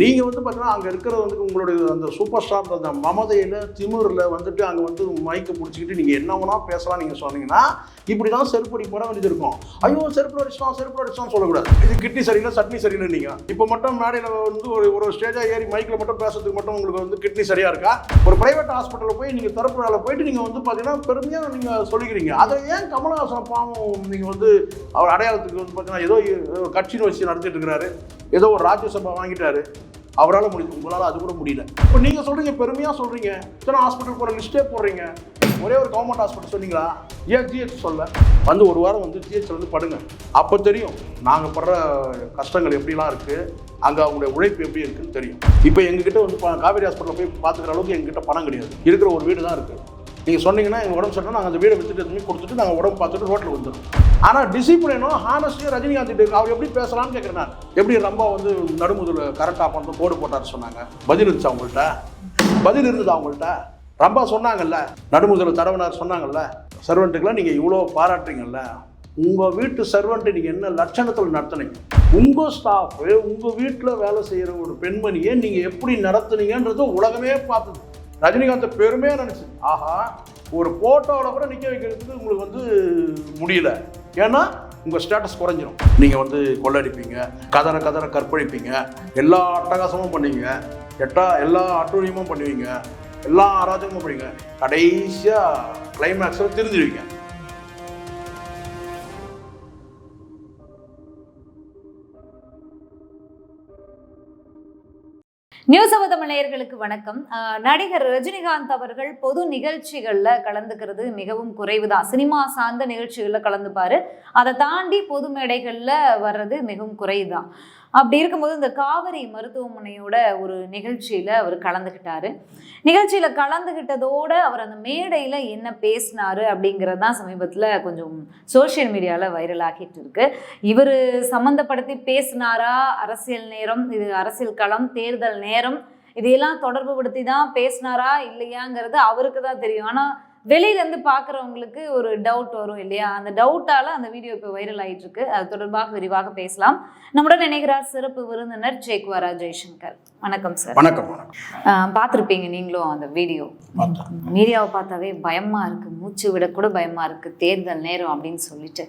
நீங்கள் வந்து பார்த்தீங்கன்னா அங்கே இருக்கிறது வந்து உங்களுடைய அந்த சூப்பர் ஸ்டார் அந்த மமதையில் திமிரில் வந்துட்டு அங்கே வந்து மைக்கை பிடிச்சிக்கிட்டு நீங்கள் என்ன வேணா பேசலாம் நீங்கள் சொன்னீங்கன்னா இப்படி தான் செருப்படி போட வேண்டியது இருக்கும். ஐயோ செருப்பு அடிச்சிட்டோம் செருப்பு அடிச்சிட்டோம் சொல்லக்கூடாது. இது கிட்னி சரியில்லை சட்னி சரியில்லை நீங்கள் இப்போ மட்டும் மேடையில் வந்து ஒரு ஒரு ஸ்டேஜாக ஏறி மைக்கில் மட்டும் பேசுறதுக்கு மட்டும் உங்களுக்கு வந்து கிட்னி சரியாக இருக்கா? ஒரு ப்ரைவேட் ஹாஸ்பிட்டலில் போய் நீங்கள் தரப்புறால போயிட்டு நீங்கள் வந்து பார்த்தீங்கன்னா பெருமையாக நீங்கள் சொல்லிக்கிறீங்க. அதை ஏன் கமலஹாசன் பாவம் நீங்கள் வந்து அவர் அடையாளத்துக்கு வந்து பார்த்தீங்கன்னா ஏதோ ஏதோ கட்சின்னு வச்சு நடத்திட்டு இருக்கிறாரு. ஏதோ ஒரு ராஜ்யசபா வாங்கிட்டாரு. அவரால் முடியுது உங்களால் அது கூட முடியல. இப்போ நீங்கள் சொல்கிறீங்க பெருமையாக சொல்கிறீங்க இத்தனை ஹாஸ்பிட்டல் போகிற லிஸ்ட்டே போடுறீங்க. ஒரே ஒரு கவர்மெண்ட் ஹாஸ்பிட்டல் சொன்னீங்களா? ஏன் ஜிஹெச் சொல்ல வந்து ஒரு வாரம் வந்து ஜிஹெச்சில் வந்து படுங்க. அப்போ தெரியும் நாங்கள் படுற கஷ்டங்கள் எப்படிலாம் இருக்குது அங்கே அவங்களுடைய உழைப்பு எப்படி இருக்குன்னு தெரியும். இப்போ எங்ககிட்ட வந்து காவேரி ஹாஸ்பிட்டலில் போய் பார்த்துக்கிற அளவுக்கு எங்ககிட்ட பணம் கிடையாது. இருக்கிற ஒரு வீடு தான் இருக்குது நீங்கள் சொன்னீங்கன்னா எங்கள் உடம்பு சொன்னால் நாங்கள் அந்த வீடை வித்துட்டு எதுவுமே கொடுத்துட்டு நாங்கள் உடம்பு பார்த்துட்டு ரோட்டில் வந்துடும் ஆனால் டிசிப்ளினும் ஹானஸ்டியும் ரஜினிகாந்த் கிட்ட இருக்கு. அவர் எப்படி பேசலாம்னு கேட்குறேன் நான் எப்படி ரொம்ப வந்து நடுமுதல் கரெக்டாக பண்ணி கோடு போட்டார் சொன்னாங்க. பதில் இருந்துச்சு அவங்கள்ட்ட பதில் இருந்தது அவங்கள்ட்ட ரொம்ப சொன்னாங்கல்ல நடுமுதல் தடவனார் சொன்னாங்கல்ல சர்வெண்ட்டுக்கெல்லாம் நீங்கள் இவ்வளோ பாராட்டுறீங்கல்ல உங்கள் வீட்டு சர்வெண்ட்டு நீங்கள் என்ன லட்சணத்தில் நடத்துனீங்க? உங்கள் ஸ்டாஃபு உங்கள் வீட்டில் வேலை செய்கிற ஒரு பெண்மணியை நீங்கள் எப்படி நடத்துனீங்கன்றது உலகமே பார்த்தது. ரஜினிகாந்த் பெருமையாக நினச்சி ஆஹா ஒரு ஃபோட்டோவில் கூட நிற்க வைக்கிறதுக்கு உங்களுக்கு வந்து முடியல. ஏன்னா உங்கள் ஸ்டேட்டஸ் குறைஞ்சிரும். நீங்கள் வந்து கொள்ளடிப்பீங்க கதற கதற கற்பழிப்பீங்க எல்லா அட்டகாசமும் பண்ணுவீங்க எட்டா எல்லா அட்டூழியமும் பண்ணுவீங்க எல்லா அராஜகமும் பண்ணுவீங்க. கடைசியாக கிளைமேக்ஸில் திருந்திடுவீங்க நியூஸ் அவ தமிழர்களுக்கு வணக்கம். நடிகர் ரஜினிகாந்த் அவர்கள் பொது நிகழ்ச்சிகளில் கலந்துக்கிறது மிகவும் குறைவு தான் சினிமா சார்ந்த நிகழ்ச்சிகளில் கலந்துப்பாரு. அதை தாண்டி பொது மேடைகளில் வர்றது மிகவும் குறைவுதான். அப்படி இருக்கும்போது இந்த காவிரி மருத்துவமனையோட ஒரு நிகழ்ச்சியில் அவர் கலந்துக்கிட்டாரு நிகழ்ச்சியில் கலந்துக்கிட்டதோடு அவர் அந்த மேடையில் என்ன பேசினாரு அப்படிங்கிறது தான் சமீபத்தில் கொஞ்சம் சோஷியல் மீடியாவில் வைரல் ஆகிட்டு இருக்கு. இவர் சம்மந்தப்படுத்தி பேசினாரா? அரசியல் நேரம் இது அரசியல் களம் தேர்தல் நேரம் இதையெல்லாம் தொடர்பு படுத்தி தான் பேசினாரா? இல்லையாங்கிறது அவருக்கு தான் தெரியும். ஆனால் வெளியிலேருந்து பார்க்குறவங்களுக்கு ஒரு டவுட் வரும் இல்லையா? அந்த டவுட்டால் அந்த வீடியோ இப்போ வைரல் இருக்கு அது தொடர்பாக விரிவாக பேசலாம். நம்முடன் நினைக்கிறார் சிறப்பு விருந்தினர் ஜெய்குவாரா ஜெய்சங்கர் வணக்கம் சார் வணக்கம் வணக்கம். பார்த்துருப்பீங்க நீங்களும் அந்த வீடியோ மீடியாவை பார்த்தாவே பயமாக இருக்குது மூச்சு விடக்கூட பயமாக இருக்குது தேர்தல் நேரம் அப்படின்னு சொல்லிட்டு.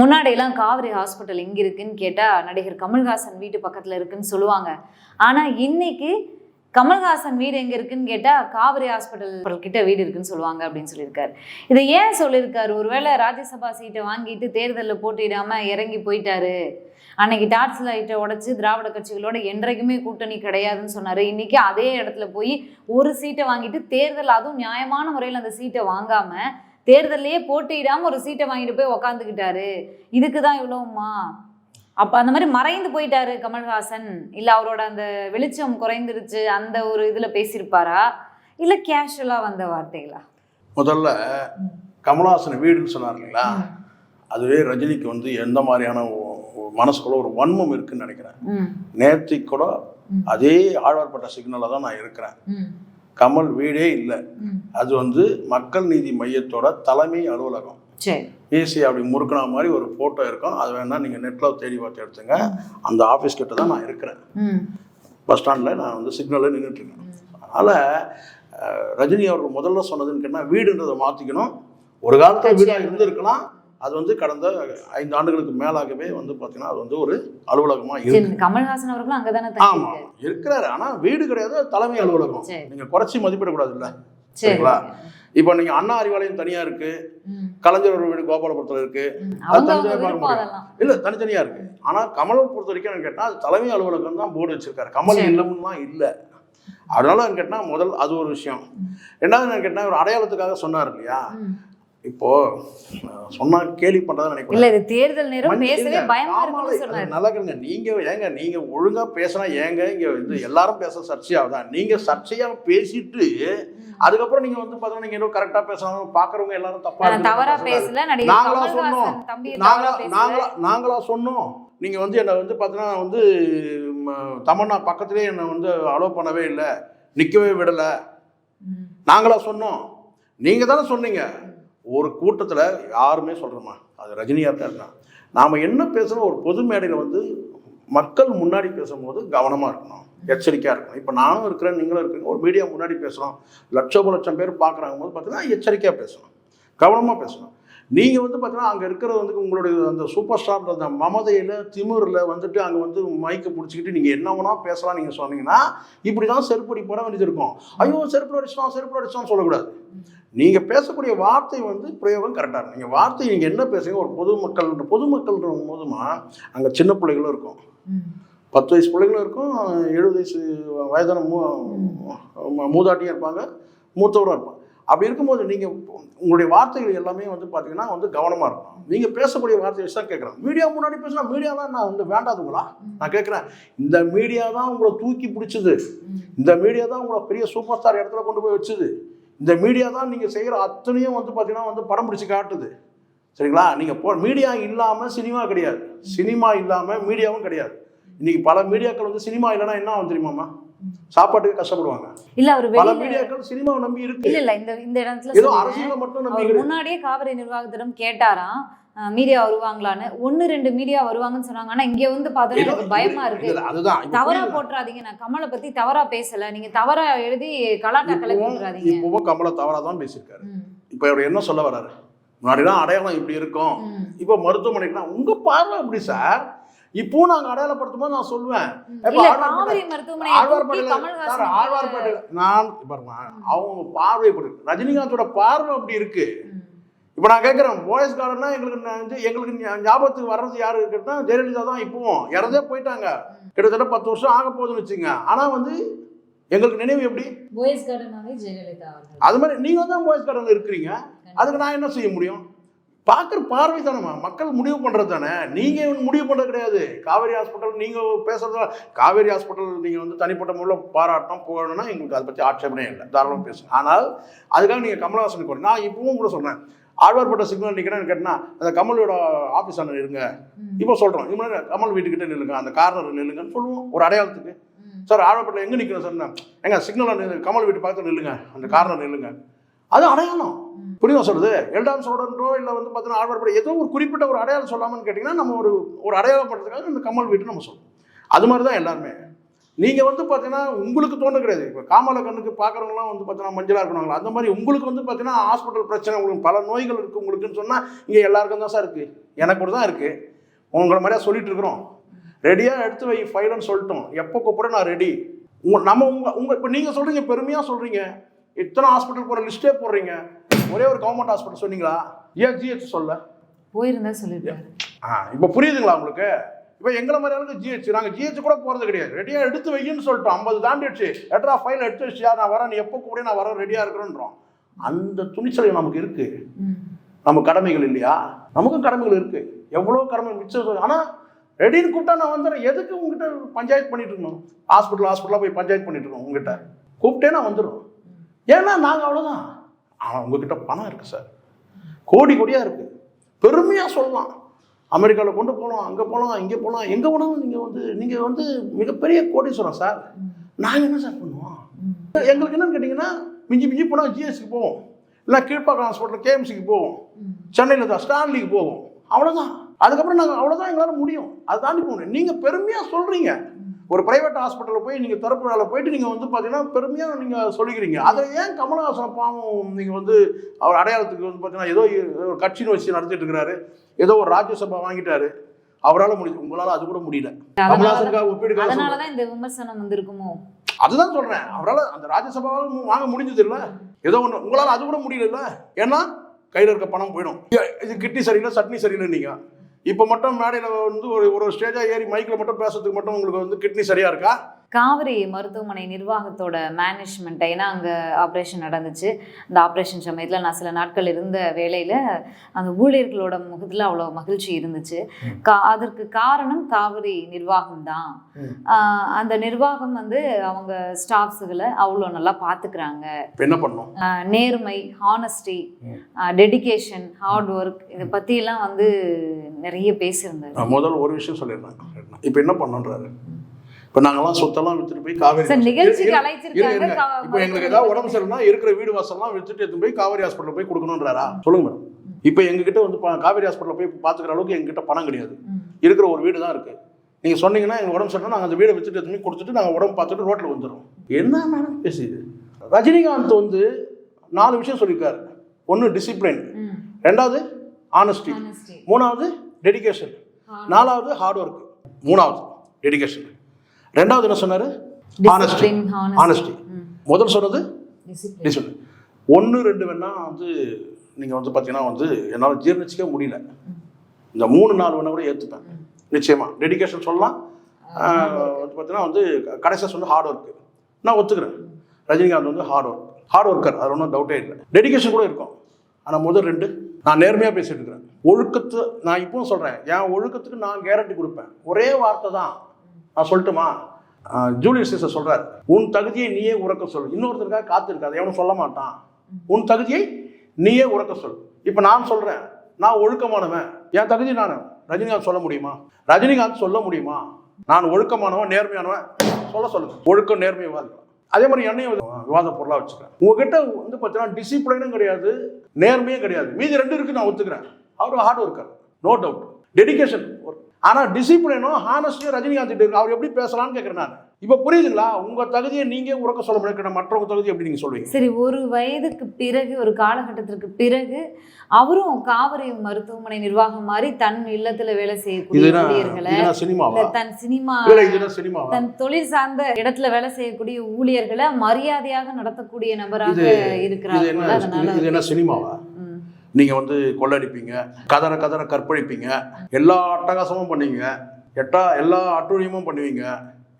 முன்னாடியெல்லாம் காவிரி ஹாஸ்பிட்டல் எங்கே இருக்குன்னு கேட்டால் நடிகர் கமல்ஹாசன் வீட்டு பக்கத்தில் இருக்குன்னு சொல்லுவாங்க. ஆனால் இன்னைக்கு கமல்ஹாசன் வீடு எங்கே இருக்குன்னு கேட்டால் காவிரி ஹாஸ்பிட்டல் கிட்ட வீடு இருக்குன்னு சொல்லுவாங்க அப்படின்னு சொல்லியிருக்காரு. இதை ஏன் சொல்லியிருக்காரு? ஒருவேளை ராஜ்யசபா சீட்டை வாங்கிட்டு தேர்தலில் போட்டியிடாமல் இறங்கி போயிட்டாரு. அன்னைக்கு டார்ச் லைட்டை உடைச்சு திராவிட கட்சிகளோட என்றைக்குமே கூட்டணி கிடையாதுன்னு சொன்னாரு. இன்னைக்கு அதே இடத்துல போய் ஒரு சீட்டை வாங்கிட்டு தேர்தல் அதுவும் நியாயமான முறையில் அந்த சீட்டை வாங்காம தேர்தல்லையே போட்டியிடாமல் ஒரு சீட்டை வாங்கிட்டு போய் உக்காந்துக்கிட்டாரு. இதுக்கு தான் இவ்வளோமா அப்ப அந்த மாதிரி மறைந்து போயிட்டாரு கமல்ஹாசன். இல்ல அவரோட அந்த வெளிச்சம் குறைந்துருச்சு அந்த ஒரு இதுல பேசியிருப்பாரா? இல்ல கேஷுவலா வந்த வார்த்தைகளா? முதல்ல கமலஹாசன் வீடுன்னு சொன்னார் இல்லைங்களா? அதுவே ரஜினிக்கு வந்து எந்த மாதிரியான மனசுக்குள்ள ஒரு வன்மம் இருக்குன்னு நினைக்கிறேன். நேத்திக்கு கூட. அதே ஆழ்வார்பட்ட சிக்னலில் தான் நான் இருக்கிறேன். கமல் வீடே இல்லை. அது வந்து மக்கள் நீதி மையத்தோட தலைமை அலுவலகம். சரி. அப்படி முறுக்குனா மாதிரி ஒரு ஃபோட்டோ இருக்கும். அது வேணால் நீங்கள் நெட்டில் தேடி பார்த்து எடுத்துங்க. அந்த ஆஃபீஸ் கிட்ட தான் நான் இருக்கிறேன். பஸ் ஸ்டாண்டில் நான் வந்து சிக்னலில் நின்றுட்டுருக்கேன் அதனால் ரஜினி அவர்கள் முதல்ல சொன்னதுன்னு கேட்டால் வீடுன்றதை மாற்றிக்கணும் ஒரு காலத்தில் வீடாக இருந்திருக்கலாம். அது வந்து கடந்த ஐந்து ஆண்டுகளுக்கு மேலாகவே வந்து பார்த்தீங்கன்னா அது வந்து ஒரு அலுவலகமாக இருக்கு. கமல்ஹாசன் அவர்களும் அங்கதானே ஆமாம் தங்கியிருக்காரு இருக்கிறாரு. ஆனால் வீடு கிடையாது தலைமை அலுவலகம். நீங்கள் குறைச்சி மதிப்பிடக்கூடாதுல்ல. சரி. சரிங்களா? இப்போ நீங்கள் அண்ணா அறிவாலயம் தனியாக இருக்குது ம், கலைஞர் ஒரு வீடு கோபாலபுரத்தில் இருக்குது ம். அது தனித்தனியா பார்க்க முடியும். இல்லை தனித்தனியாக இருக்குது ஆனால் கமலை பொறுத்த வரைக்கும் கேட்டால் அது தலைமை அலுவலகம் தான் போர்டு வச்சிருக்காரு. கமல். இல்லம்லாம் இல்லை. அதனால கேட்டால் முதல் அது ஒரு விஷயம். ரெண்டாவது கேட்டால் ஒரு அடையாளத்துக்காக சொன்னார் இல்லையா. இப்போ சொன்னா கேலி பண்றதா நினைக்கிறேன் இல்ல இது தேர்தல் நேரம் பேசவே பயமா இருக்குன்னு சொன்னாரு. நல்லா இருக்குங்க நீங்க ஏங்க நீங்க ஒழுங்கா பேசினா ஏங்க இங்க இது எல்லாரும் பேச சர்ச்சையாகுதான் நீங்க சர்ச்சையா பேசிட்டு அதுக்கப்புறம் நீங்க வந்து பாத்தீங்கன்னா நீங்க ஏதோ கரெக்டா பேசணும் பாக்குறவங்க எல்லாரும் தப்பா தவறா. பேசல நாங்களா சொன்னோம். நாங்களா நாங்களா நாங்களா சொன்னோம். நீங்க வந்து என்னை வந்து பார்த்தீங்கன்னா வந்து தமன்னா பக்கத்துலேயே என்னை வந்து அலோவ் பண்ணவே இல்லை. நிற்கவே விடலை. நாங்களா சொன்னோம். நீங்க தானே சொன்னீங்க. ஒரு கூட்டத்தில் யாருமே சொல்கிறோமா அது ரஜினியாக தான் இருந்தான். நாம் என்ன பேசுகிறோம் ஒரு பொது மேடையில் வந்து மக்கள் முன்னாடி பேசும்போது கவனமாக இருக்கணும் எச்சரிக்கையாக இருக்கணும். இப்போ நானும் இருக்கிறேன் நீங்களும் இருக்கிறீங்க. ஒரு மீடியா முன்னாடி பேசுகிறோம் லட்சம் லட்சம் பேர் பார்க்குறாங்க போது பார்த்தீங்கன்னா எச்சரிக்கையாக பேசணும் கவனமாக பேசணும். நீங்கள் வந்து பார்த்தீங்கன்னா அங்கே இருக்கிறது வந்து உங்களுடைய அந்த சூப்பர் ஸ்டார் அந்த மமதையில் திமிரில் வந்துட்டு அங்கே வந்து மைக்கை பிடிச்சிக்கிட்டு நீங்கள் என்ன வேணா பேசலாம் நீங்கள் சொன்னீங்கன்னா இப்படி தான் செருப்படி போட வேண்டியது இருக்கும். ஐயோ செருப்பு அடிச்சிட்டோம் செருப்பு அடிச்சிட்டோம் சொல்லக்கூடாது. நீங்கள் பேசக்கூடிய வார்த்தை வந்து பிரயோகம் கரெக்டாக இருக்கும். நீங்கள் வார்த்தை நீங்கள் என்ன பேசுங்க ஒரு பொதுமக்கள் பொதுமக்கள்ன்ற போதுமா அங்கே சின்ன பிள்ளைகளும் இருக்கும். பத்து வயசு பிள்ளைங்களும் இருக்கும் எழுபது வயசு வயதான மூ மூதாட்டியும் இருப்பாங்க மூத்தவரும் இருப்பாங்க. அப்படி இருக்கும்போது நீங்கள் உங்களுடைய வார்த்தைகள் எல்லாமே வந்து பார்த்தீங்கன்னா வந்து கவனமாக இருக்கும் நீங்கள் பேசக்கூடிய வார்த்தை தான் கேட்குறேன். மீடியா முன்னாடி பேசினா மீடியா தான் நான் வந்து வேண்டாதுங்களா? நான் கேட்குறேன். இந்த மீடியா தான் உங்களை தூக்கி பிடிச்சது. இந்த மீடியா தான் உங்களை பெரிய சூப்பர் ஸ்டார் இடத்துல கொண்டு போய் வச்சுது. இந்த மீடியா தான் நீங்கள் செய்கிற அத்தனையும் வந்து பார்த்தீங்கன்னா வந்து படம் பிடிச்சி காட்டுது. சரிங்களா? நீங்கள் போ மீடியா இல்லாமல் சினிமா கிடையாது. சினிமா இல்லாமல் மீடியாவும் கிடையாது. இன்னைக்கு பல மீடியாக்கள் வந்து சினிமா இல்லைன்னா என்ன ஆகும் தெரியுமாம்மா சாப்பாட்டுக்கு கஷ்டப்படுவாங்க. இல்ல அவர் பல மீடியாக்கள் சினிமாவை நம்பி இருக்கு. இல்ல இல்ல இந்த இந்த இடத்துல ஏதோ. அரசியலை மட்டும் நம்பி. முன்னாடியே காவிரி நிர்வாகத்திடம் கேட்டாராம் மீடியா வருவாங்களான்னு. ஒன்னு ரெண்டு மீடியா வருவாங்கன்னு சொன்னாங்க. ஆனா இங்க வந்து பார்த்தா எனக்கு பயமா இருக்கு. தவறா. போட்டுறாதீங்க. நான் கமலை பத்தி தவறா பேசல. நீங்க தவறா எழுதி கலாட்டா கிளப்பி இப்பவும் கமல தவறா தான் பேசியிருக்காரு. இப்போ அவர் என்ன சொல்ல வர்றாரு? முன்னாடிலாம் அடையாளம் இப்படி இருக்கும். இப்போ மருத்துவமனைக்குனா உங்க பார்வை எப்படி சார்? இப்போ நாங்க அடையாளப்படுத்தும் போது நான் சொல்லுவேன். ஆழ்வார்பேட்டையில ஆழ்வார்பேட்டையில நான் பாருங்க அவங்க பார்வை ரஜினிகாந்தோட பார்வை அப்படி இருக்கு. இப்போ நான் கேட்குறேன் போயஸ் கார்டன்னா எங்களுக்கு எங்களுக்கு ஞாபகத்துக்கு வர்றது யாரு இருக்குன்னா ஜெயலலிதா தான் இப்போவும் இறந்தே போயிட்டாங்க. கிட்டத்தட்ட பத்து வருஷம் ஆக போகுதுன்னு வச்சுங்க ஆனால் வந்து எங்களுக்கு நினைவு எப்படி? போயஸ் கார்டனாவே ஜெயலலிதா அது மாதிரி நீங்கள் தான் போயஸ் கார்டனில் இருக்கிறீங்க அதுக்கு நான் என்ன செய்ய முடியும்? பார்க்குற பார்வை தானேம்மா மக்கள் முடிவு பண்ணுறது தானே. நீங்கள் முடிவு பண்ணுறது கிடையாது. காவேரி ஹாஸ்பிட்டல் நீங்கள் பேசுறது காவேரி ஹாஸ்பிட்டல் நீங்கள் வந்து தனிப்பட்ட முறையில் பாராட்டம் புகழணும்னா எங்களுக்கு அதை பற்றி ஆட்சேபனே இல்லை. தாராளமாக பேசுங்க. ஆனால் அதுக்காக நீங்கள் கமல்ஹாசனுக்கு நான் இப்பவும் கூட சொல்கிறேன் ஆழ்வார்பட்ட சிக்னல் நிற்கிறேன்னு கேட்டினா அந்த கமலோட ஆஃபீஸ் அண்ணன் இருங்க. இப்போ சொல்கிறோம் இது கமல் வீட்டுக்கிட்ட நில்லுங்க அந்த கார்னர் நில்லுங்கன்னு சொல்லுவோம் ஒரு அடையாளத்துக்கு. சார் ஆழ்வார்பட்டில் எங்கே நிற்கிறோம் சார்? எங்க சிக்னல் கமல் வீட்டு பக்கத்தில் நில்லுங்க அந்த கார்னர் நில்லுங்க. அது அடையாளம். புரியுமா சொல்றது எல்டாம் சோடன்றோ இல்லை வந்து பார்த்தீங்கன்னா ஆழ்வார்படை ஏதோ ஒரு குறிப்பிட்ட ஒரு அடையாளம் சொல்லாமன்னு கேட்டிங்கன்னா நம்ம ஒரு ஒரு அடையாளப்படுறதுக்காக இந்த கமல் வீட்டு நம்ம சொல்லுவோம் அது மாதிரி தான் எல்லாருமே. நீங்கள் வந்து பார்த்தீங்கன்னா உங்களுக்கு தோண கிடையாது. இப்போ காமல கண்ணுக்கு பார்க்குறவங்களாம் வந்து பார்த்தீங்கன்னா மஞ்சளாக இருக்கணுங்களா அந்த மாதிரி உங்களுக்கு வந்து பார்த்தீங்கன்னா ஹாஸ்பிட்டல் பிரச்சனை உங்களுக்கு பல நோய்கள் இருக்குது உங்களுக்குன்னு சொன்னால் இங்கே எல்லாருக்கும் தான் சார் இருக்குது எனக்கு கூட தான் இருக்குது உங்களை மாதிரியா சொல்லிட்டு இருக்கிறோம். ரெடியாக எடுத்து வை ஃபைலுன்னு சொல்லிட்டோம். எப்போ கூப்பிட நான் ரெடி உங்க நம்ம உங்க உங்க இப்போ நீங்கள் சொல்கிறீங்க பெருமையாக சொல்கிறீங்க இத்தனை ஹாஸ்பிட்டல் போகிற லிஸ்ட்டே போடுறீங்க. ஒரே ஒரு கவர்மெண்ட் ஹாஸ்பிட்டல் சொன்னீங்களா? ஏன் ஜிஹெச் சொல்ல? போயிருந்தா சொல்லிருக்காரு ஆ இப்போ புரியுதுங்களா உங்களுக்கு? இப்போ எங்களை மாதிரி ஆளுங்க ஜிஹெச் நாங்கள் ஜிஹெச் கூட போகிறது கிடையாது. ரெடியாக எடுத்து வையின்னு சொல்லிட்டோம். ஐம்பது தாண்டிடுச்சு எட்ரா ஃபைல் எடுத்து வச்சியா? நான் வரேன். நீ எப்போ கூட நான் வரேன். ரெடியாக இருக்கிறோன்றோம். அந்த துணிச்சல் நமக்கு இருக்குது நம்ம கடமைகள் இல்லையா? நமக்கும் கடமைகள் இருக்கு. எவ்வளோ கடமை மிச்சம் ஆனால் ரெடின்னு கூப்பிட்டா நான் வந்துடுறேன். எதுக்கு உங்ககிட்ட பஞ்சாயத்து பண்ணிட்டு இருக்கணும்? ஹாஸ்பிட்டல் ஹாஸ்பிட்டலாக போய் பஞ்சாயத்து பண்ணிட்டு இருக்கோம் உங்ககிட்ட. கூப்பிட்டே நான் வந்துடும் ஏன்னா நாங்கள் அவ்வளோதான் ஆனால் உங்ககிட்ட பணம் இருக்குது சார் கோடி கோடியாக இருக்குது பெருமையாக சொல்லலாம். அமெரிக்காவில் கொண்டு போகலாம் அங்கே போகலாம் இங்கே போகலாம் எங்கே போனாலும் நீங்கள் வந்து நீங்கள் வந்து மிகப்பெரிய கோடீஸ்வரம் சார். நாங்கள் என்ன சார் பண்ணுவோம்? எங்களுக்கு என்னன்னு கேட்டிங்கன்னா மிஞ்சி மிஞ்சி போனால் ஜிஎஸ்சிக்கு போவோம். இல்லை கீழ்ப்பாக்கம் ஹாஸ்பிட்டல் கேஎம்சிக்கு போவோம். சென்னையில் தான் ஸ்டான்லிக்கு போவோம். அவ்வளோதான் அதுக்கப்புறம் நாங்கள் அவ்வளோதான் எங்களால் முடியும். அதை தாண்டி போக முடியும் நீங்கள் பெருமையாக சொல்கிறீங்க ஒரு பிரைவேட் ஹாஸ்பிட்டலில் போய் நீங்கள் திறப்பு விழாவில் போயிட்டு நீங்கள் வந்து பார்த்தீங்கன்னா பெருமையாக நீங்கள் சொல்லிக்கிறீங்க. அதை ஏன் கமலஹாசன் பாவம் நீங்கள் வந்து அவர் அடையாளத்துக்கு வந்து பார்த்தீங்கன்னா ஏதோ ஏதோ ஒரு கட்சின்னு வச்சு நடத்திட்டு இருக்கிறாரு. ஏதோ ஒரு ராஜ்யசபா வாங்கிட்டாரு. அவரால் முடியுது உங்களால் அது கூட முடியல. ஒப்பீடுக்காக சொல்றேன். அதனாலதான் இந்த விமர்சனம் வந்திருக்குமோ? அதுதான் சொல்றேன். அவரால் அந்த ராஜ்யசபாவால் வாங்க முடிஞ்சது இல்ல. ஏதோ ஒன்று உங்களால் அது கூட முடியல ஏன்னா கையில் இருக்க பணம் போயிடும். இது கிட்னி சரியில்லை சட்னி சரியில்லை நீங்க. இப்போ மட்டும் மேடையில் வந்து ஒரு ஒரு ஸ்டேஜாக ஏறி மைக்கில் மட்டும் பேசுறதுக்கு மட்டும் உங்களுக்கு வந்து கிட்னி சரியா இருக்கா? காவிரி மருத்துவமனை நிர்வாகத்தோட மேனேஜ்மெண்ட் ஏன்னா அங்கே ஆப்ரேஷன் நடந்துச்சு. அந்த ஆப்ரேஷன் சமயத்தில் நான் சில நாட்கள் இருந்த வேலையில் அந்த ஊழியர்களோட முகத்தில் அவ்வளோ மகிழ்ச்சி இருந்துச்சு. கா அதற்கு காரணம் காவிரி நிர்வாகம் தான். அந்த நிர்வாகம் வந்து அவங்க ஸ்டாஃப்ஸுகளை அவ்வளோ நல்லா பார்த்துக்கிறாங்க என்ன பண்ணோம் நேர்மை ஹானஸ்டி ம். டெடிகேஷன் ஹார்ட் ஒர்க் இதை பற்றியெல்லாம் வந்து நிறைய பேசியிருந்தாரு. நான் முதல்ல ஒரு விஷயம் சொல்லிடுறேன். இப்போ என்ன பண்ணோன்றாரு இப்போ நாங்கெல்லாம் சொத்தெல்லாம் வித்துட்டு போய் காவேரி இப்போ எங்களுக்கு ஏதாவது உடம்பு சரியில்லைனா இருக்கிற வீடு வாசல்லாம் வித்துட்டு எடுத்து போய் காவேரி ஹாஸ்பிட்டல் போய் கொடுக்கணுன்றாரா சொல்லுங்க மேடம். இப்போ எங்ககிட்ட வந்து காவேரி ஹாஸ்பிட்டலில் போய் பார்த்துக்கிற அளவுக்கு எங்ககிட்ட பணம் கிடையாது. இருக்கிற ஒரு வீடு தான் இருக்கு. நீங்கள் சொன்னீங்கன்னா எங்கள் உடம்பு சொன்னால் நாங்கள் அந்த வீடை வித்துட்டு எதுவுமே கொடுத்துட்டு நாங்கள் உடம்பு பார்த்துட்டு ரோட்டில் வந்துடும் என்ன மேடம் பேசுது? ரஜினிகாந்த் வந்து நாலு விஷயம் சொல்லியிருக்காரு. ஒன்று டிசிப்ளின். ரெண்டாவது ஆனஸ்டி. மூணாவது டெடிகேஷன் நாலாவது ஹார்ட் ஒர்க் மூணாவது டெடிகேஷன் ரெண்டாவது என்ன சொன்னார்? ஆனஸ்டி. ஆனஸ்டி. முதல் சொன்னது. டிசிப்ளின் ஒன்று ரெண்டு வேணா வந்து நீங்கள் வந்து பார்த்தீங்கன்னா வந்து என்னால் ஜீர்ணிச்சிக்க முடியல. இந்த மூணு நாள் வேணா கூட ஏற்றுப்பேன் நிச்சயமா. டெடிகேஷன் சொல்லலாம். பார்த்தீங்கன்னா வந்து கடைசியாக சொன்ன ஹார்ட் ஒர்க் நான் ஒத்துக்கிறேன். ரஜினிகாந்த் வந்து ஹார்ட் ஒர்க் ஹார்ட் ஒர்க்கர் அது ஒன்றும் டவுட்டே இல்லை. டெடிகேஷன் கூட இருக்கும். ஆனால் முதல் ரெண்டு நான் நேர்மையாக பேசிட்டு இருக்கிறேன். ஒழுக்கத்து நான் இப்பவும் சொல்கிறேன் என் ஒழுக்கத்துக்கு நான் கேரண்டி கொடுப்பேன். ஒரே வார்த்தை தான். நான் சொல்லட்டுமா? ஜூலியர் சீசர் சொல்றார் உன் தகுதியை நீயே உறக்க சொல் இன்னொருத்தருக்காக காத்திருக்காது எவனும் சொல்ல மாட்டான். உன் தகுதியை நீயே உறக்க சொல் இப்போ நான் சொல்றேன் நான் ஒழுக்கமானவன். என் தகுதி நான்? ரஜினிகாந்த் சொல்ல முடியுமா? ரஜினிகாந்த் சொல்ல முடியுமா? நான் ஒழுக்கமானவன் நேர்மையானவன்? சொல்ல சொல்லுங்க. ஒழுக்கம் நேர்மையை விவாதிக்கலாம் அதே மாதிரி என்னையும் விவாத பொருளாக வச்சுக்கிறேன். உங்ககிட்ட வந்து பார்த்தீங்கன்னா டிசிப்ளினும் கிடையாது நேர்மையும் கிடையாது. மீதி ரெண்டு இருக்கு நான் ஒத்துக்கிறேன். அவர் hard worker no doubt dedication ஆனால் டிசிப்ளினும் ஹானஸ்டியும் ரஜினிகாந்த் இருக்கு. அவர் எப்படி பேசலாம்னு கேட்குறேன் நான். இப்போ புரியுதுங்களா? உங்க தகுதியை நீங்க உறக்க சொல்ல முடியாது. மற்றவங்க தகுதி எப்படி நீங்க சொல்லுவீங்க? சரி ஒரு வயதுக்கு பிறகு ஒரு காலகட்டத்திற்கு பிறகு அவரும் காவிரி மருத்துவமனை நிர்வாகம் மாதிரி தன் இல்லத்துல வேலை செய்யக்கூடிய இதுனா ஊழியர்களை இதுனா சினிமாவா? இல்ல தன் சினிமா சினிமாவா? தன் தொழில் சார்ந்த இடத்துல வேலை செய்யக்கூடிய ஊழியர்களை மரியாதையாக நடத்தக்கூடிய நபராக என்ன சினிமாவா? நீங்கள் வந்து கொள்ளடிப்பீங்க கதற கதற கற்பழிப்பீங்க எல்லா அட்டகாசமும் பண்ணுவீங்க எட்டா எல்லா அட்டுழியமும் பண்ணுவீங்க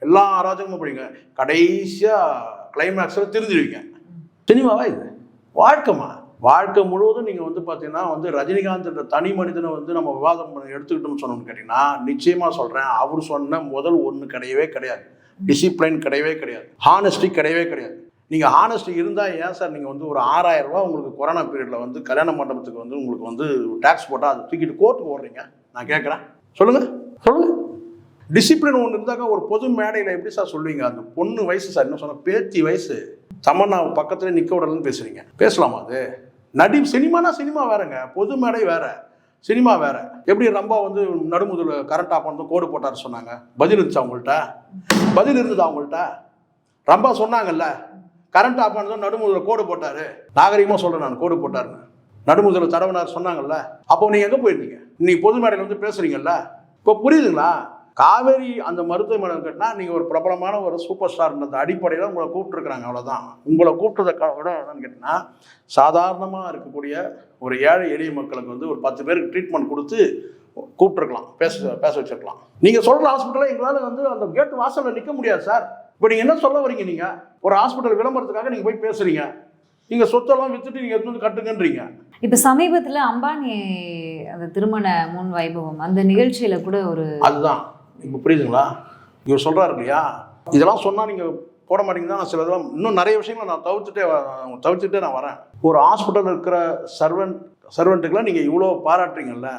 எல்லா அராஜகமும் பண்ணுவீங்க கடைசியாக கிளைமேக்ஸில் திருந்திடுவீங்க சினிமாவா இது? வாழ்க்கைமா வாழ்க்கை முழுவதும் நீங்கள் வந்து பார்த்தீங்கன்னா வந்து ரஜினிகாந்த் தனி மனிதனை வந்து நம்ம விவாதம் பண்ணி எடுத்துக்கிட்டோம்னு சொன்னோம்னு கேட்டிங்கன்னா நிச்சயமாக சொல்கிறேன் அவர் சொன்ன முதல் ஒன்று கிடையவே கிடையாது. டிசிப்ளின் கிடையவே கிடையாது. ஹானஸ்டி கிடையவே கிடையாது. நீங்கள் ஹானஸ்ட் இருந்தால் ஏன் சார் நீங்கள் வந்து ஒரு ஆறாயிரம் உங்களுக்கு கொரோனா பீரியடில் வந்து கல்யாண மண்டபத்துக்கு வந்து உங்களுக்கு வந்து டேக்ஸ் போட்டால் அதை தூக்கிட்டு கோர்ட்டுக்கு ஓடுறீங்க? நான் கேட்குறேன். சொல்லுங்கள் சொல்லுங்கள் டிசிப்ளின் ஒன்று இருந்தாக்கா ஒரு பொது மேடையில் எப்படி சார் சொல்லுவீங்க? அந்த பொண்ணு வயசு சார் என்ன சொன்ன? பேத்தி வயசு. தமன்னா பக்கத்துல நிற்க விடலன்னு பேசுறீங்க. பேசலாமா அது? நடி சினிமானா சினிமா வேறங்க. பொது மேடை வேற. சினிமா வேற. எப்படி ரம்பா வந்து நடுமுதல் கரண்ட் ஆஃப் பண்ணது கோடு போட்டார் சொன்னாங்க? பதில் இருந்துச்சா அவங்கள்ட்ட பதில் இருந்தது அவங்கள்ட்ட ரம்பா சொன்னாங்கல்ல? கரண்ட் ஆஃப் பண்ணதும் நடுமுதல கோடு போட்டாரு. நாகரிகமாக சொல்றேன் நான் கோடு போட்டாருன்னு. நடுமுதல தடவனார் சொன்னாங்கல்ல. அப்போ நீங்கள் எங்க போயிருந்தீங்க? நீங்க பொது மேடையில் வந்து பேசுறீங்கல்ல? இப்போ புரியுதுங்களா? காவேரி அந்த மருத்துவமனை கட்டினா நீங்கள் ஒரு பிரபலமான ஒரு சூப்பர் ஸ்டார் அடிப்படையில் உங்களை கூப்பிட்டுருக்குறாங்க அவ்வளோதான் உங்களை கூப்பிட்டதை விட என்னன்னு கேட்டிங்கன்னா சாதாரணமாக இருக்கக்கூடிய ஒரு ஏழை எளிய மக்களுக்கு வந்து ஒரு பத்து பேருக்கு ட்ரீட்மெண்ட் கொடுத்து கூப்பிட்டுருக்கலாம் பேச பேச வச்சிருக்கலாம். நீங்கள் சொல்கிற ஹாஸ்பிட்டலில் எங்களால் வந்து அந்த கேட்டு வாசலில் நிற்க முடியாது சார் இப்போ நீங்கள் என்ன சொல்ல வரீங்க நீங்கள் ஒரு ஹாஸ்பிட்டல் விளம்பரத்துக்காக நீங்கள் போய் பேசுகிறீங்க நீங்கள் சொத்தெல்லாம் விற்றுட்டு நீங்கள் எடுத்து வந்து கட்டுங்கன்றீங்க. இப்ப சமீபத்துல அம்பானி அந்த திருமண முன் வைபவம் அந்த நிகழ்ச்சியில கூட ஒரு அதுதான். இப்போ புரியுதுங்களா? இவர் சொல்கிறாரு இல்லையா? இதெல்லாம் சொன்னால் நீங்கள் போட மாட்டீங்கன்னா நான் சில இதெல்லாம் இன்னும் நிறைய விஷயங்களை நான் தவிர்த்துட்டே தவிர்த்துட்டே நான் வரேன். ஒரு ஹாஸ்பிட்டல் இருக்கிற சர்வெண்ட் சர்வெண்ட்டுக்கெல்லாம் நீங்கள் இவ்வளோ பாராட்டுறீங்கல்ல?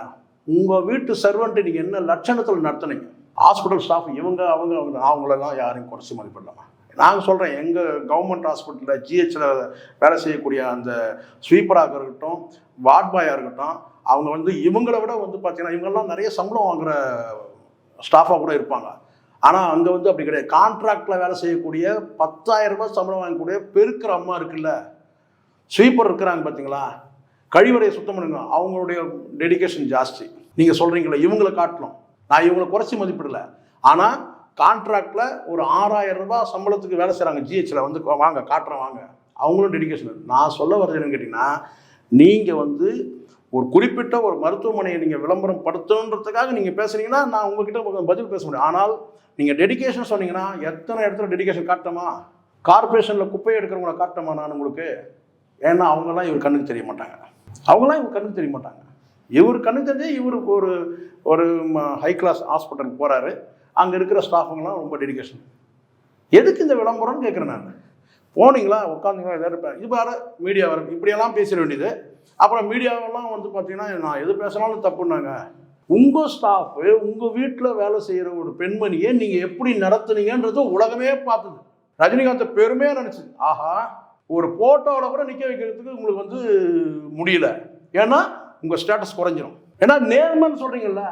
உங்கள் வீட்டு சர்வெண்ட்டை நீங்கள் என்ன லட்சணத்தில் நடத்துனீங்க? ஹாஸ்பிட்டல் ஸ்டாஃப் இவங்க அவங்க அவங்க அவங்களெல்லாம் யாரையும் குறைச்சி மதிப்பிடலாமா நாங்கள் சொல்கிறேன் எங்கள் கவர்மெண்ட் ஹாஸ்பிட்டலில் ஜிஹெச்சில் வேலை செய்யக்கூடிய அந்த ஸ்வீப்பராக இருக்கட்டும் வார்ட் பாயாக இருக்கட்டும் அவங்க வந்து இவங்களை விட வந்து பார்த்தீங்கன்னா இவங்கெல்லாம் நிறைய சம்பளம் வாங்குகிற ஸ்டாஃபாக கூட இருப்பாங்க. ஆனால் அங்கே வந்து அப்படி கிடையாது. கான்ட்ராக்டில் வேலை செய்யக்கூடிய பத்தாயிரம் ரூபாய் சம்பளம் வாங்கக்கூடிய பெருக்கிற அம்மா இருக்குல்ல. ஸ்வீப்பர் இருக்கிறாங்க பார்த்தீங்களா கழிவறையை சுத்தம் பண்ணுங்க. அவங்களுடைய டெடிகேஷன் ஜாஸ்தி. நீங்கள் சொல்கிறீங்களே இவங்களை காட்டணும். நான் இவங்களை குறைச்சி மதிப்பிடல. ஆனால் கான்ட்ராக்டில் ஒரு ஆறாயிரம் ரூபாய் சம்பளத்துக்கு வேலை செய்கிறாங்க ஜிஹெச்சில் வந்து வாங்க காட்டுறேன் வாங்க. அவங்களும் டெடிகேஷன் நான் சொல்ல வர்றது என்னன்னு கேட்டிங்கன்னா நீங்கள் வந்து ஒரு குறிப்பிட்ட ஒரு மருத்துவமனையை நீங்கள் விளம்பரம் படுத்தணுன்றதுக்காக நீங்கள் பேசுனீங்கன்னா நான் உங்ககிட்ட கொஞ்சம் பதில் பேச முடியும். ஆனால் நீங்கள் டெடிகேஷன் சொன்னீங்கன்னா எத்தனை இடத்துல டெடிகேஷன் காட்டமா கார்பரேஷனில் குப்பை எடுக்கிறவங்கள காட்டமா நான் உங்களுக்கு? ஏன்னா அவங்கெல்லாம் இவர் கண்ணுக்கு தெரிய மாட்டாங்க. அவங்களாம் இவர் கண்ணுக்கு தெரிய மாட்டாங்க. இவர் கண்ணு தெரிஞ்சே இவருக்கு ஒரு ஒரு ஹை கிளாஸ் ஹாஸ்பிட்டலுக்கு போகிறாரு அங்கே இருக்கிற ஸ்டாஃபுங்கெல்லாம் ரொம்ப டெடிகேஷன் எதுக்கு இந்த விளம்பரம்னு கேட்குறேன் நான். போனீங்களா? உட்காந்துங்களா எதாவது இருப்பேன் இது வேறு மீடியா வர இப்படியெல்லாம் பேசிட வேண்டியது. அப்புறம் மீடியாவெல்லாம் வந்து பார்த்தீங்கன்னா நான் எது பேசினாலும் தப்புன்னாங்க. உங்கள் ஸ்டாஃபு உங்கள் வீட்டில் வேலை செய்கிற ஒரு பெண்மணியை நீங்கள் எப்படி நடத்துனீங்கன்றது உலகமே பார்த்தது ரஜினிகாந்தை பெருமையாக நினச்சிது. ஆஹா ஒரு ஃபோட்டோவில் கூட நிற்க வைக்கிறதுக்கு உங்களுக்கு வந்து முடியல. ஏன்னா உங்கள் ஸ்டேட்டஸ் குறைஞ்சிரும். ஏன்னா நேர்மைன்னு சொல்கிறீங்கல்ல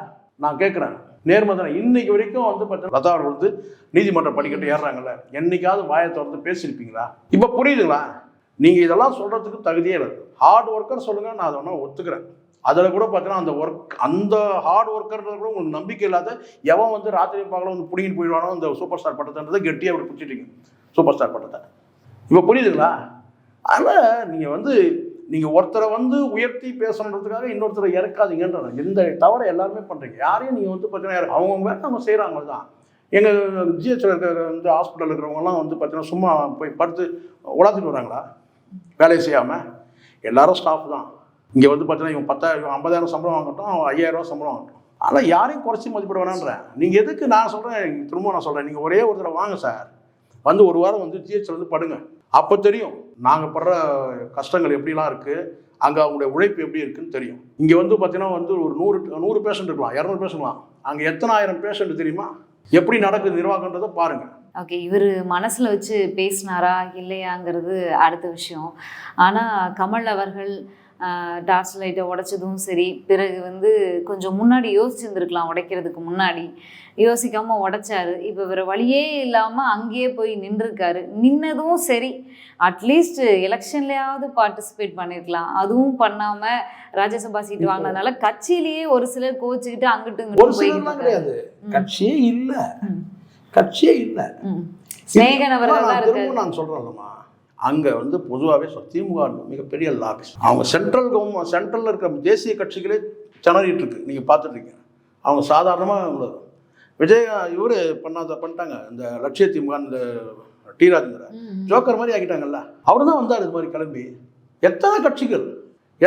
நான் கேட்குறேன். நேர்மை தானே. இன்னைக்கு வரைக்கும் வந்து பார்த்தீங்கன்னா லதா அவர்கள் வந்து நீதிமன்ற படிக்கட்டு ஏறுறாங்கல்ல. என்னைக்காவது வாயை திறந்து பேசியிருப்பீங்களா? இப்போ புரியுதுங்களா? நீங்கள் இதெல்லாம் சொல்கிறதுக்கு தகுதியே இல்லை. ஹார்ட் ஒர்க்கர் சொல்லுங்கள் நான் அதை வேணா ஒத்துக்கிறேன். அதில் கூட பார்த்தீங்கன்னா அந்த ஒர்க் அந்த ஹார்ட் ஒர்க்கர்ன்றது கூட உங்களுக்கு நம்பிக்கை இல்லாத எவன் வந்து ராத்திரி பகல வந்து பிடிங்கிட்டு போயிடுவானோ அந்த சூப்பர் ஸ்டார் பட்டத்தைன்றதை கெட்டியாக அப்படி பிடிச்சிட்டீங்க. சூப்பர் ஸ்டார் பட்டத்தை. இப்போ புரியுதுங்களா? அதனால் நீங்கள் வந்து நீங்கள் ஒருத்தரை வந்து உயர்த்தி பேசணுன்றதுக்காக இன்னொருத்தரை இறக்காதீங்கன்ற எந்த தவறை எல்லாருமே பண்ணுறீங்க யாரையும் நீங்கள் வந்து பார்த்தீங்கன்னா அவங்கவுங்க வேலை அவங்க செய்கிறாங்க தான். எங்கள் ஜிஹெச்சில் இருக்கிற வந்து ஹாஸ்பிட்டல் இருக்கிறவங்கலாம் வந்து பார்த்தீங்கன்னா சும்மா போய் படுத்து உலாத்திட்டு வராங்களா? வேலையை செய்யாமல் எல்லாரும் ஸ்டாஃப் தான். இங்கே வந்து பார்த்தீங்கன்னா இவன் பத்தாயிரம் ஐம்பதாயிரம் சம்பளம் வாங்கட்டும் அவன் ஐயாயிரம் ரூபா சம்பளம் வாங்கட்டும். ஆனால் யாரையும் குறைச்சி மதிப்பிட வேணான்றேன் நீங்கள் எதுக்கு நான் சொல்கிறேன் திரும்ப நான் சொல்கிறேன் நீங்கள் ஒரே ஒரு தடவை வாங்க சார் வந்து ஒரு வாரம் வந்து ஜிஹெச்சில் வந்து படுங்க. அப்போ தெரியும். நாங்கள் படுற கஷ்டங்கள் எப்படிலாம் இருக்குது அங்கே அவங்களுடைய உழைப்பு எப்படி இருக்குன்னு தெரியும். இங்கே வந்து பார்த்தீங்கன்னா வந்து ஒரு நூறு நூறு பேஷண்ட் இருக்கலாம் இரநூறு பேஷண்ட்லாம் அங்கே எத்தனை ஆயிரம் பேஷண்ட் தெரியுமா? எப்படி நடக்குது நிர்வாகன்றதை பாருங்கள் ஓகே இவர் மனசில் வச்சு பேசினாரா இல்லையாங்கிறது அடுத்த விஷயம். ஆனால் கமல் அவர்கள் டார்ச் லைட்டை உடைச்சதும் சரி பிறகு வந்து கொஞ்சம் முன்னாடி யோசிச்சிருந்துருக்கலாம் உடைக்கிறதுக்கு முன்னாடி. யோசிக்காமல் உடைச்சாரு. இப்போ வேறு வழியே இல்லாமல் அங்கேயே போய் நின்றுருக்காரு. நின்னதும் சரி. அட்லீஸ்ட் எலெக்ஷன்லையாவது பார்ட்டிசிபேட் பண்ணியிருக்கலாம் அதுவும் பண்ணாமல் ராஜ்யசபா சீட் வாங்கினதுனால கட்சியிலேயே ஒரு சிலர் கோச்சிக்கிட்டு அங்கிட்டு இங்கிட்டு போய் கிடையாது. கட்சியே இல்லை. கட்சியே இல்லை. நான் சொல்கிறேன்லம்மா அங்கே வந்து பொதுவாகவே திமுக மிகப்பெரிய லாபிஸ் அவங்க சென்ட்ரல் கவர்மெண்ட் சென்ட்ரலில் இருக்கிற தேசிய கட்சிகளே திணறிட்டு இருக்கு. நீங்கள் பார்த்துட்ருக்கீங்க அவங்க சாதாரணமாக விஜய் இவர் பண்ணாத பண்ணிட்டாங்க. இந்த லட்சிய திமுக இந்த டி ராஜேந்திர ஜோக்கர் மாதிரி ஆக்கிட்டாங்கல்ல. அவர் தான் வந்தார் இது மாதிரி கிளம்பி. எத்தனை கட்சிகள்?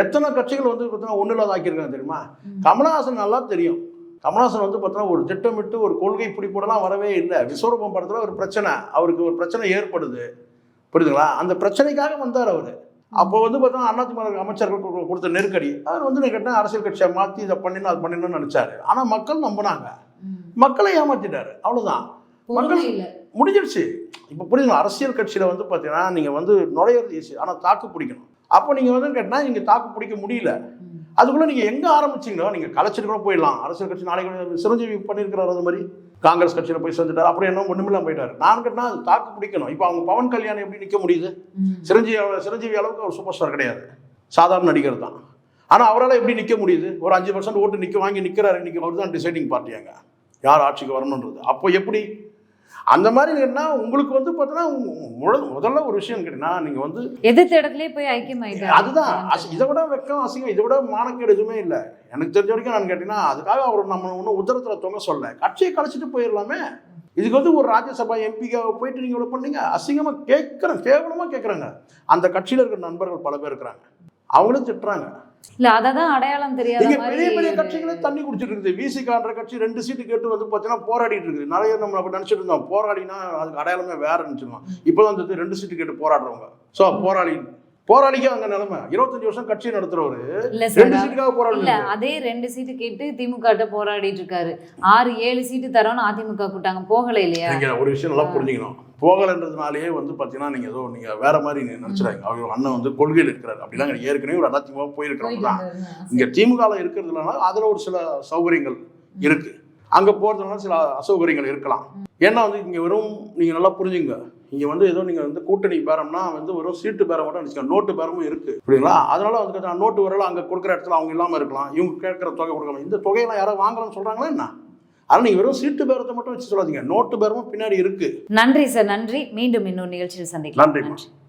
எத்தனை கட்சிகள் வந்து பார்த்தீங்கன்னா ஒன்றும் இல்லாத ஆக்கியிருக்காங்க தெரியுமா? கமலஹாசன் நல்லா தெரியும். கமலஹாசன் வந்து பார்த்தோன்னா ஒரு திட்டமிட்டு ஒரு கொள்கை பிடிப்போடலாம் வரவே இல்லை. விஸ்வரூபம் படத்தில் ஒரு பிரச்சனை. அவருக்கு ஒரு பிரச்சனை ஏற்படுது. புரியுதுங்களா? அந்த பிரச்சனைக்காக வந்தார் அவர். அப்போ வந்து பார்த்தோன்னா அதிமுக அமைச்சர்கள் கொடு- கொடுத்த நெருக்கடி. அவர் வந்து கேட்டேன் அரசியல் கட்சியை மாற்றி இதை பண்ணிடணும் அது பண்ணிடணும்னு நினச்சாரு. ஆனால் மக்கள் நம்பினாங்க. மக்களை ஏமாத்திட்டாரு. அவ்வளோதான் மக்கள் முடிஞ்சிடுச்சு இப்போ புரியுதுங்களா? அரசியல் கட்சியில் வந்து பார்த்தீங்கன்னா நீங்கள் வந்து நுழையிறது ஈஸி ஆனால் தாக்கு பிடிக்கணும். அப்போ நீங்கள் வந்து கேட்டால் நீங்கள் தாக்கு பிடிக்க முடியல. அதுக்குள்ளே நீங்கள் எங்கே ஆரம்பிச்சீங்களோ நீங்கள் கலைச்சிட்டு கூட போயிடலாம். அரசியல் கட்சி நாளைக்கு சிரஞ்சீவி பண்ணியிருக்கிறார் அது மாதிரி. காங்கிரஸ் கட்சியில் போய் செஞ்சுட்டார் அப்புறம் என்ன ஒன்றுமில்லாம் போயிட்டார். நான் கேட்டால் அது தாக்கு பிடிக்கணும். இப்போ அவங்க பவன் கல்யாணம் எப்படி நிற்க முடியுது? சிரஞ்சீவி சிரஞ்சீவி அளவுக்கு அவர் சூப்பர் ஸ்டார் கிடையாது. சாதாரண நடிகர் தான். ஆனால் அவரால் எப்படி நிற்க முடியுது? ஒரு அஞ்சு பர்சன்ட் ஓட்டு நிற்க வாங்கி நிற்கிறாரு இன்னைக்கு அவர் தான் டிசைடிங் பார்ட்டியாங்க யார் ஆட்சிக்கு வரணுன்றது அப்போ எப்படி அந்த மாதிரி என்ன உங்களுக்கு வந்து பார்த்தீங்கன்னா முதல்ல ஒரு விஷயம் கேட்டீங்கன்னா நீங்கள் வந்து எதிர்த்த இடத்துலயே போய் ஐக்கியமாயிட்டாரு அதுதான். இதை விட வெக்கம் அசிங்கம் இதை விட மானக்கேடு எதுவுமே இல்லை. எனக்கு தெரிஞ்ச வரைக்கும் நான் கேட்டீங்கன்னா அதுக்காக அவர் நம்ம ஒன்றும் உத்தரத்தில் தொங்க சொல்ல கட்சியை கழிச்சிட்டு போயிடலாமே. இதுக்கு வந்து ஒரு ராஜ்யசபா எம்பிக்காக போயிட்டு நீங்கள் இவ்வளோ பண்ணீங்க. அசிங்கமாக கேட்குறேன் கேவலமாக கேட்குறாங்க அந்த கட்சியில் இருக்கிற நண்பர்கள் பல பேர் இருக்கிறாங்க. அவங்களும் திட்டுறாங்க. இல்ல அததான் அடையாளம் தெரியாத இங்க மாதிரி பெரிய பெரிய கட்சிகளே தண்ணி குடிச்சிட்டு இருக்குது விசிகான்ற கட்சி ரெண்டு சீட்டு கேட்டு வந்து பார்த்தீங்கன்னா போராடிட்டு இருக்குது. நிறைய நம்ம அப்படி நினச்சிட்டு இருந்தோம். போராடினா அதுக்கு அடையாளமே வேற நினச்சிருந்தோம் இப்போதான் வந்து ரெண்டு சீட்டு கேட்டு போராடுறவங்க. ஸோ போராளி போராளிக்கு அங்க நிலைமை. இருபத்தஞ்சு வருஷம் கட்சி நடத்துறவரு. ரெண்டு சீட்டுக்காக போராடுங்க அதே ரெண்டு சீட்டு கேட்டு திமுக போராடிட்டு இருக்காரு. ஆறு ஏழு சீட்டு தரோன்னு அதிமுக கூட்டாங்க போகல இல்லையா? நீங்க ஒரு விஷயம் நல்லா புரிஞ்சுக்கணும். போகலன்றதுனாலேயே வந்து பார்த்தீங்கன்னா நீங்க ஏதோ நீங்க வேற மாதிரி நினைச்சிடாங்க அவர் அண்ணன் வந்து கொள்கையில் இருக்கிறாரு. அப்படிலாம். ஏற்கனவே ஒரு அதிமுக போயிருக்கிறவங்க தான். இங்க திமுகவில் இருக்கிறதுனால அதுல ஒரு சில சௌகரியங்கள் இருக்கு. அங்க போறதுனால சில அசௌகரியங்கள் இருக்கலாம். ஏன்னா வந்து இங்க வெறும் நீங்க நல்லா புரிஞ்சுங்க. இங்க வந்து ஏதோ நீங்க வந்து கூட்டணி பேரம்னா வந்து வெறும் சீட்டு பேரம் மட்டும் நினைச்சுக்க நோட்டு பேரமும் இருக்கு. புரியுங்களா அதனால வந்து நோட்டு வரல அங்க கொடுக்குற இடத்துல அவங்க இல்லாம இருக்கலாம். இவங்க கேட்கிற தொகை கொடுக்கலாம் இந்த தொகையெல்லாம் யாராவது வாங்கலாம்னு சொல்றாங்களா என்ன? அதனால நீங்க வெறும் சீட்டு பேரத்தை மட்டும் வச்சு சொல்லாதீங்க. நோட்டு பேரமும் பின்னாடி இருக்கு. நன்றி சார். நன்றி. மீண்டும் இன்னொரு நிகழ்ச்சியில் சந்திக்கலாம். நன்றி.